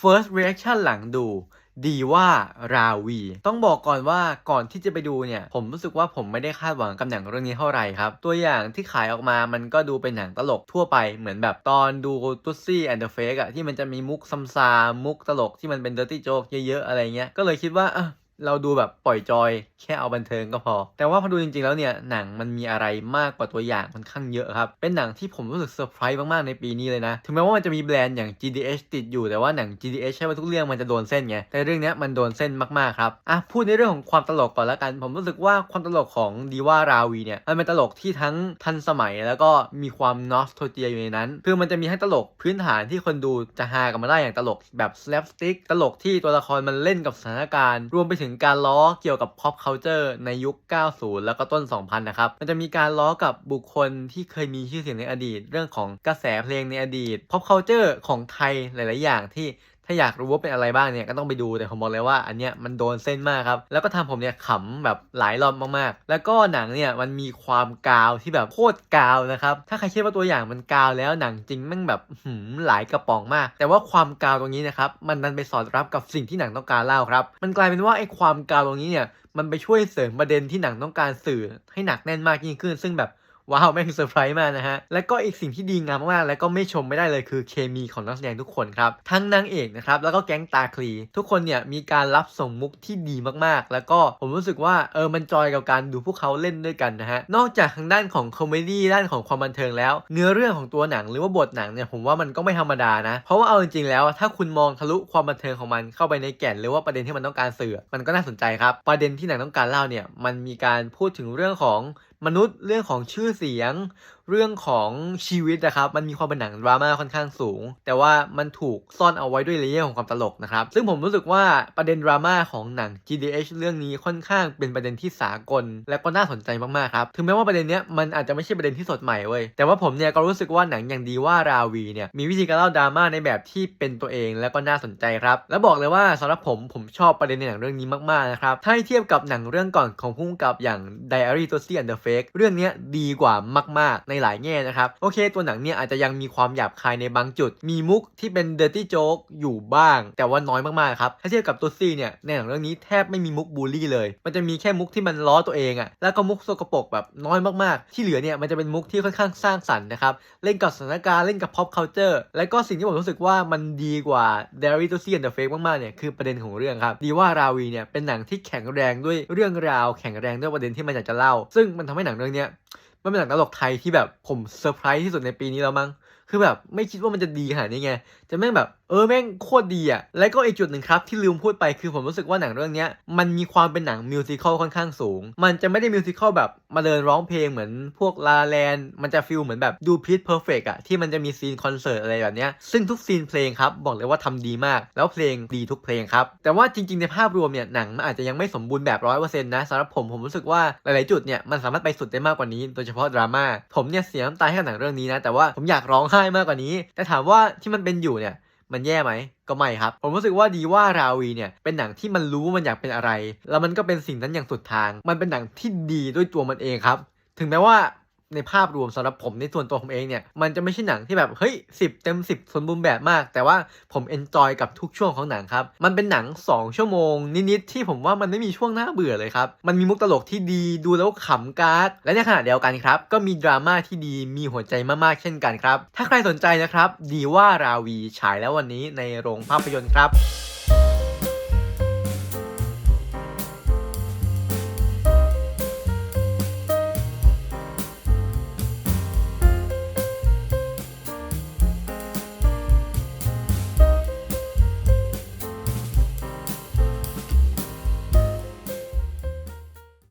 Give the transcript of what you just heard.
first reaction หลังดูดีว่าราวี ต้องบอกก่อนว่าก่อนที่จะไปดูเนี่ย ผมรู้สึกว่าผมไม่ได้คาดหวังกับหนังเรื่องนี้เท่าไหร่ครับ ตัวอย่างที่ขายออกมามันก็ดูเป็นหนังตลกทั่วไปเหมือนแบบตอนดูตุ๊ซี่แอนด์เดอะเฟกอะที่มันจะมีมุกซัมซามุกตลกที่มันเป็นเดอร์ตี้โจ๊กเยอะๆ อะไรเงี้ย ก็เลยคิดว่าอะ เราดูแบบปล่อยจอย แค่เอาบันเทิงก็พอ แต่ว่าพอดูจริงๆแล้วเนี่ยหนังมันมีอะไรมากกว่าตัวอย่างค่อนข้างเยอะครับ เป็นหนังที่ผมรู้สึกเซอร์ไพรส์มากๆในปีนี้เลยนะ ถึงแม้ว่ามันจะมีแบรนด์อย่าง GDH ติดอยู่แต่ว่าหนัง GDH ใช่ว่าทุกเรื่องมันจะโดนเส้นไงแต่เรื่องนี้มันโดนเส้นมากๆครับอะพูดในเรื่องของความตลกก่อนละกัน ผมรู้สึกว่าความตลกของดีว่าราวีเนี่ยมันเป็นตลกที่ทั้งทันสมัยแล้วก็มีความนอสโทเจียอยู่ในนั้น คือมันจะมีให้ตลกพื้นฐานที่คนดูจะฮากันมาได้อย่างตลกแบบ slapstick ตลกที่ตัวละครมันเล่นกับสถานการณ์รวมไปถึงการล้อเกี่ยวกับ pop culture ในยุค 90 แล้วก็ต้น 2000 นะครับ มันจะมีการล้อกับบุคคลที่เคยมีชื่อเสียงในอดีต เรื่องของกระแสเพลงในอดีต pop culture ของไทยหลาย ๆ อย่างที่ ถ้าอยากรู้ว่าเป็นอะไรบ้างเนี่ยก็ต้องไปดูแต่ผมบอกเลยว่าอันเนี้ยมันโดนเส้นมากครับแล้วก็ทำผมเนี่ยขำแบบหลายรอบมากๆ แล้วก็หนังเนี่ยมันมีความกาวที่แบบโคตรกาวนะครับถ้าใครคิดว่าตัวอย่างมันกาวแล้วหนังจริงแม่งแบบหืมหลายกระป๋องมาก แต่ว่าความกาวตรงนี้นะครับมันดันไปสอดรับกับสิ่งที่หนังต้องการเล่าครับ มันกลายเป็นว่าไอ้ความกาวตรงนี้เนี่ยมันไปช่วยเสริมประเด็นที่หนังต้องการสื่อให้หนักแน่นมากยิ่งขึ้น ซึ่งแบบ ว้าวแม่งเซอร์ไพรส์มากนะฮะ และก็อีกสิ่งที่ดีงามมากและก็ไม่ชมไม่ได้เลยคือเคมีของนักแสดงทุกคนครับ ทั้งนางเอกนะครับแล้วก็แก๊งตาคลี ทุกคนเนี่ยมีการรับส่งมุกที่ดีมากๆ แล้วก็ผมรู้สึกว่าเออมันจอยกับการดูพวกเขาเล่นด้วยกันนะฮะนอกจากทางด้านของคอมเมดี้ด้านของความบันเทิงแล้ว เนื้อเรื่องของตัวหนังหรือว่าบทหนังเนี่ยผมว่ามันก็ไม่ธรรมดานะ เพราะว่าเอาจริงๆแล้ว ถ้าคุณมองทะลุความบันเทิงของมันเข้าไปในแก่นหรือว่าประเด็นที่มันต้องการสื่อ มันก็น่าสนใจครับประเด็นที่หนังต้องการเล่าเนี่ยมันมีการพูดถึงเรื่องของ มนุษย์เรื่องของชื่อเสียง เรื่องของชีวิตนะครับ มันมีความเป็นหนังดราม่าค่อนข้างสูง แต่ว่ามันถูกซ่อนเอาไว้ด้วยเลเยอร์ของความตลกนะครับ ซึ่งผมรู้สึกว่าประเด็นดราม่าของหนัง GDH เรื่องนี้ค่อนข้างเป็นประเด็นที่สากล และก็น่าสนใจมากๆครับ ถึงแม้ว่าประเด็นเนี้ยมันอาจจะไม่ใช่ประเด็นที่สดใหม่เว้ย แต่ว่าผมเนี่ยก็รู้สึกว่าหนังอย่างดีว่าราวีเนี่ยมีวิธีการเล่าดราม่าในแบบที่เป็นตัวเองและก็น่าสนใจครับ และบอกเลยว่าสำหรับผมผมชอบประเด็นในหนังเรื่องนี้มากๆนะครับ ถ้าให้เทียบกับหนังเรื่องก่อนของพุ่งกับอย่าง Diary t o s y and the Fake เรื่องเนี้ดีกว่ามาก ๆ ในหลายแง่นะครับ โอเค ตัวหนังเนี่ยอาจจะยังมีความหยาบคายในบางจุด มีมุกที่เป็น dirty joke อยู่บ้าง แต่ว่าน้อยมากๆครับถ้าเทียบกับตัวซี่เนี่ยในหนังเรื่องนี้แทบไม่มีมุกบูลลี่เลย มันจะมีแค่มุกที่มันล้อตัวเองอะแล้วก็มุกสกปรกแบบน้อยมากๆ ที่เหลือเนี่ยมันจะเป็นมุกที่ค่อนข้างสร้างสรรค์นะครับเล่นกับสถานการณ์เล่นกับ pop culture และก็สิ่งที่ผมรู้สึกว่ามันดีกว่า d a r y to See and the Fake มากๆเนี่ยคือประเด็นของเรื่องครับดีว่าราวีเนี่ยเป็นหนังที่แข็งแรงด้วยเรื่องราวแข็งแรงด้วยประเด็นที่มันอยากจะเล่า ซึ่งมันทำให้หนังเรื่องเนี้ย มันเป็นหนังตลกไทยที่แบบผมเซอร์ไพรส์ที่สุดในปีนี้แล้วมั้ง คือแบบไม่คิดว่ามันจะดีขนาดนี้ไง จะแม่งแบบเออแม่งโคตรดีอะและก็อีกจุดหนึ่งครับที่ลืมพูดไปคือผมรู้สึกว่าหนังเรื่องนี้มันมีความเป็นหนังมิวสิควลค่อนข้างสูง มันจะไม่ได้มิวสิควลแบบมาเดินร้องเพลงเหมือนพวกลาแลนมันจะฟิลเหมือนแบบดูพีทเพอร์เฟกอะที่มันจะมีซีนคอนเสิร์ตอะไรแบบนี้ซึ่งทุกซีนเพลงครับบอกเลยว่าทำดีมาก แล้วเพลงดีทุกเพลงครับ แต่ว่าจริงๆในภาพรวมเนี่ยหนังมันอาจจะยังไม่สมบูรณ์แบบร้อยเปอร์เซ็นต์นะสำหรับผมผมรู้สึกว่าหลายๆจุดเนี่ยมันสามารถไปสุดได้มากกว่านี้ โดยเฉพาะดราม่าผมเนี่ยเสียน้ำตาให้กับหนังเรื่องนี้นะแต่ว่าผมอยากร้องไห้มากกว่านี้ แต่ถามว่าที่มันเป็นอยู่เนี่ยมันแย่ไหม ก็ไม่ครับ ผมรู้สึกว่าดีว่าราวีเนี่ย เป็นหนังที่มันรู้ว่ามันอยากเป็นอะไร แล้วมันก็เป็นสิ่งนั้นอย่างสุดทาง มันเป็นหนังที่ดีด้วยตัวมันเองครับ ถึงแม้ว่า ในภาพรวมสำหรับผมในส่วนตัวผมเองเนี่ยมันจะไม่ใช่หนังที่แบบเฮ้ยสิบเต็มสิบสมบูรณ์แบบมาก แต่ว่าผมเอนจอยกับทุกช่วงของหนังครับ มันเป็นหนัง 2 ชั่วโมง นิดๆที่ผมว่ามันไม่มีช่วงน่าเบื่อเลยครับ มันมีมุกตลกที่ดีดูแล้วขำกากและในขณะเดียวกันครับ ก็มีดราม่าที่ดีมีหัวใจมากๆเช่นกันครับ ถ้าใครสนใจนะครับ ดีว่าราวีฉายแล้ววันนี้ในโรงภาพยนตร์ครับ